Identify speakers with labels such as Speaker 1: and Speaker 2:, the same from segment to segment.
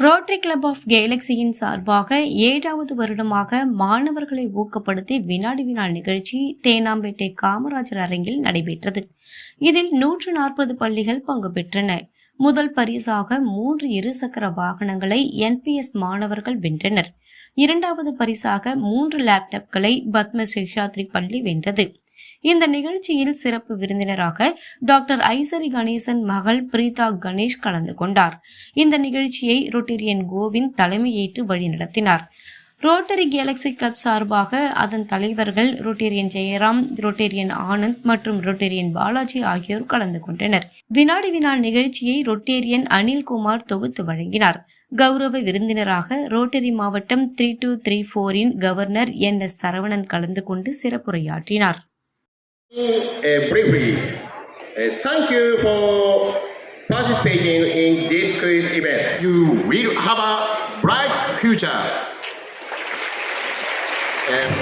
Speaker 1: Rotary club of கேலக்சியின் சார்பாக ஏழாவது வருடமாக மாணவர்களை ஊக்கப்படுத்தி வினாடி வினா நிகழ்ச்சி தேனாம்பேட்டை காமராஜர் அரங்கில் நடைபெற்றது. இதில் நூற்று நாற்பது பள்ளிகள் பங்கு பெற்றன. முதல் பரிசாக மூன்று இருசக்கர வாகனங்களை என்பிஎஸ் மாணவர்கள் வென்றனர். இரண்டாவது பரிசாக மூன்று லேப்டாப்களை பத்ம சேஷாத்ரி பள்ளி வென்றது. இந்த நிகழ்ச்சியில் சிறப்பு விருந்தினராக டாக்டர் ஐசரி கணேசன் மகள் பிரீதா கணேஷ் கலந்து கொண்டார். இந்த நிகழ்ச்சியை ரொட்டேரியன் கோவிந்த் தலைமையேற்று வழிநடத்தினார். ரோட்டரி கேலக்சி கிளப் சார்பாக அதன் தலைவர்கள் ரொட்டேரியன் ஜெயராம் ரொட்டேரியன் ஆனந்த் மற்றும் ரொட்டேரியன் பாலாஜி ஆகியோர் கலந்து கொண்டனர். வினாடி வினா நிகழ்ச்சியை ரொட்டேரியன் அனில்குமார் தொகுத்து வழங்கினார். கௌரவ விருந்தினராக ரோட்டரி மாவட்டம் த்ரீ டூ த்ரீ ஃபோரின் கவர்னர் என் எஸ் சரவணன் கலந்து கொண்டு சிறப்புரையாற்றினார்.
Speaker 2: Uh, briefly, uh, thank you for participating in this quiz event.
Speaker 3: You will have a bright future.
Speaker 2: And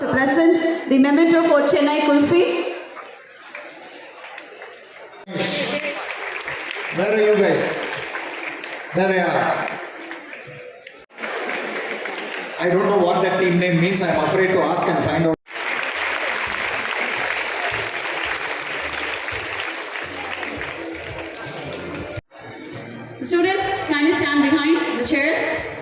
Speaker 4: To present the memento for Chennai Kulfi.
Speaker 5: Where are you guys? There they are. I don't know what that team name means. I'm afraid to ask and find out.
Speaker 4: Students, kindly stand behind the chairs.